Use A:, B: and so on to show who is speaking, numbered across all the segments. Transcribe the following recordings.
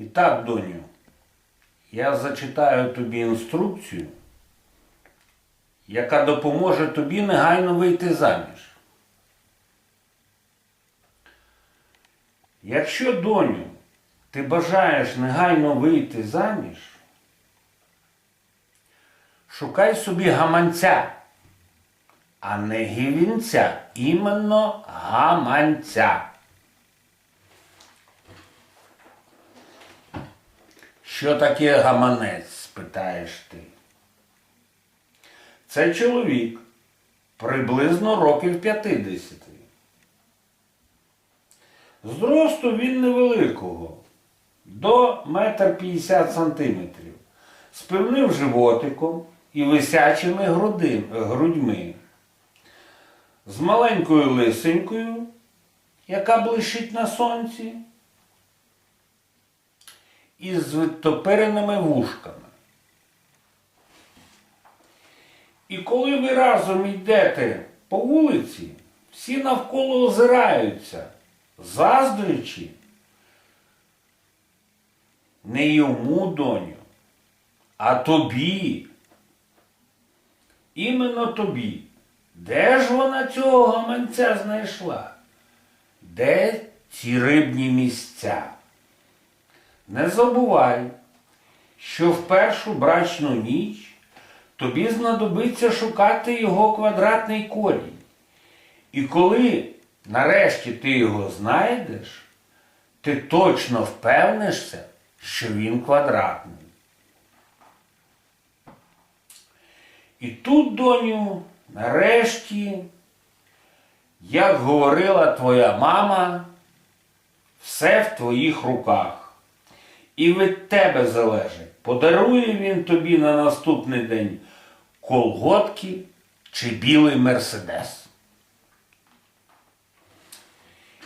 A: І так, доню, я зачитаю тобі інструкцію, яка допоможе тобі негайно вийти заміж. Якщо, доню, ти бажаєш негайно вийти заміж, шукай собі гаманця, а не гівінця, іменно гаманця. Що таке гаманець? спитаєш ти. Це чоловік приблизно років 50. Зросту він невеликого, до метр 50 сантиметрів, з пивним животиком і висячими грудьми, з маленькою лисенькою, яка блищить на сонці, і з відтопиреними вушками. І коли ви разом йдете по вулиці, всі навколо озираються, заздрячи не йому, доню, а тобі. Іменно тобі. Де ж вона цього гаманця знайшла? Де ці рибні місця? Не забувай, що в першу брачну ніч тобі знадобиться шукати його квадратний корінь. І коли нарешті ти його знайдеш, ти точно впевнишся, що він квадратний. І тут, доню, нарешті, як говорила твоя мама, все в твоїх руках. І від тебе залежить, подарує він тобі на наступний день колготки чи білий мерседес.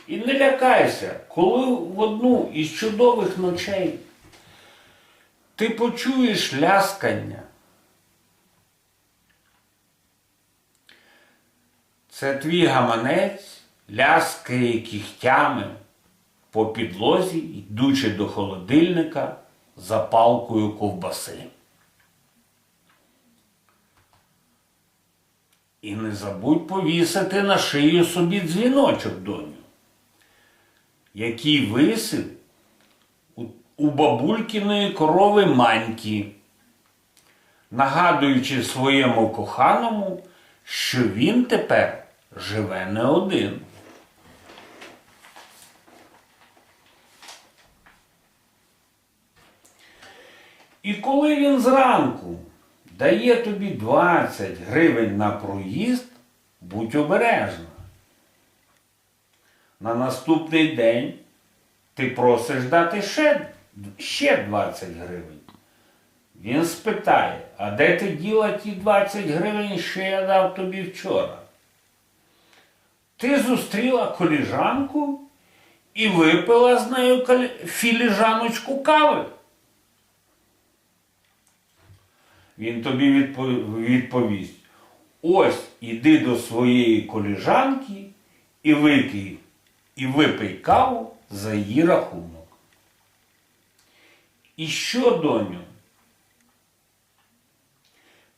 A: І не лякайся, коли в одну із чудових ночей ти почуєш ляскання. Це твій гаманець ляскає кігтями по підлозі, йдучи до холодильника за палкою ковбаси. І не забудь повісити на шию собі дзвіночок, доню, який висив у, бабулькіної корови маньки, нагадуючи своєму коханому, що він тепер живе не один. І коли він зранку дає тобі 20 гривень на проїзд, будь обережна. На наступний день ти просиш дати ще, ще 20 гривень. Він спитає, а де ти діла ті 20 гривень, що я дав тобі вчора? Ти зустріла коліжанку і випила з нею філіжаночку кави. Він тобі відповість: ось іди до своєї коліжанки і випий, і випий каву за її рахунок. І що, доню?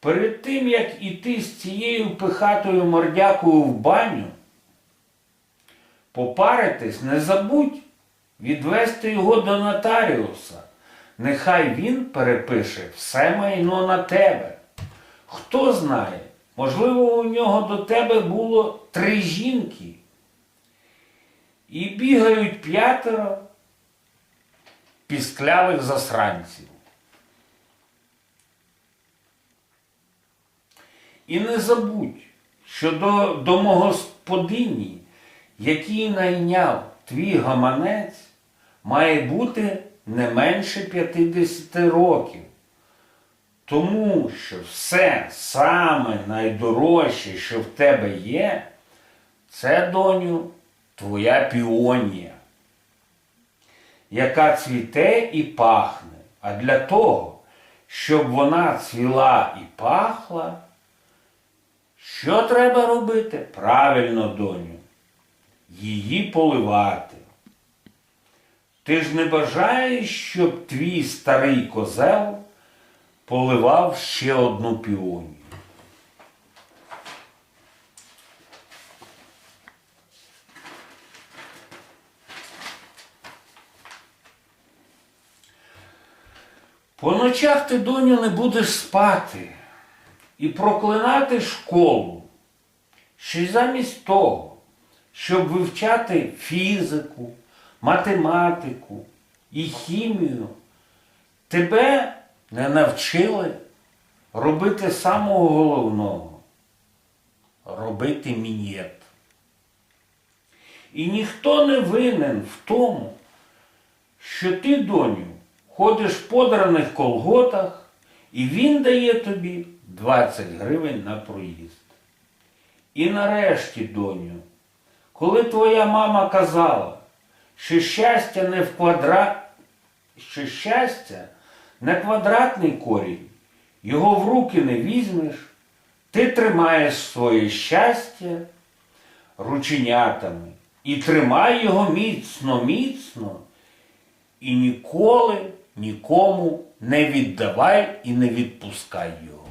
A: Перед тим, як іти з цією пихатою мордякою в баню, попаритись, не забудь відвести його до нотаріуса. Нехай він перепише все майно на тебе. Хто знає, можливо, у нього до тебе було три жінки. І бігають п'ятеро пісклявих засранців. І не забудь, що до домогосподині, який найняв твій гаманець, має бути не менше 50 років. Тому що все саме найдорожче, що в тебе є, це, доню, твоя піонія, яка цвіте і пахне. А для того, щоб вона цвіла і пахла, що треба робити? Правильно, доню, її поливати. Ти ж не бажаєш, щоб твій старий козел поливав ще одну піонію. По ночах ти, доню, не будеш спати і проклинати школу, що замість того, щоб вивчати фізику, математику і хімію, тебе не навчили робити самого головного робити мінет. І ніхто не винен в тому, що ти, доню, ходиш в подраних колготах, і він дає тобі 20 гривень на проїзд. І нарешті, доню, коли твоя мама казала, що щастя не в квадрат, що щастя не квадратний корінь, його в руки не візьмеш, ти тримаєш своє щастя рученятами і тримай його міцно, міцно, і ніколи нікому не віддавай і не відпускай його.